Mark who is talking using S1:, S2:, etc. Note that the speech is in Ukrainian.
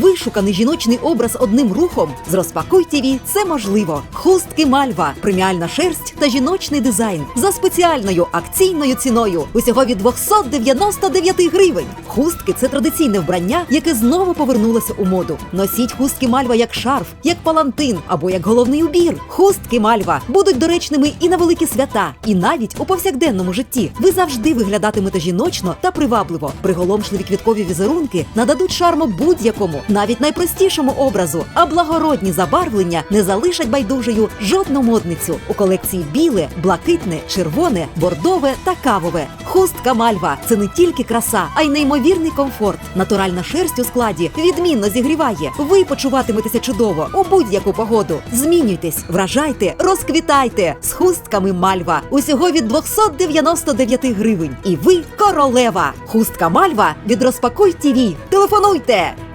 S1: Вишуканий жіночний образ одним рухом з розпакуй ТІВІ це можливо. Хустки Мальва, преміальна шерсть та жіночний дизайн за спеціальною акційною ціною. Усього від 299 гривень. Хустки це традиційне вбрання, яке знову повернулося у моду. Носіть хустки Мальва як шарф, як палантин або як головний убір. Хустки Мальва будуть доречними і на великі свята, і навіть у повсякденному житті. Ви завжди виглядатимете жіночно та привабливо. Приголомшливі квіткові візерунки нададуть шарму будь-якому, навіть найпростішому образу. А благородні забарвлення не залишать байдужою жодну модницю. У колекції біле, блакитне, червоне, бордове та кавове. Хустка Мальва це не тільки краса, а й неймовірний комфорт. Натуральна шерсть у складі відмінно зігріває. Ви почуватиметеся чудово у будь-яку погоду. Змінюйтесь, вражайте, розквітайте з хустками Мальва. Усього від 299 гривень. І ви королева. Хустка Мальва від розпакуй ТІВІ. Телефонуйте!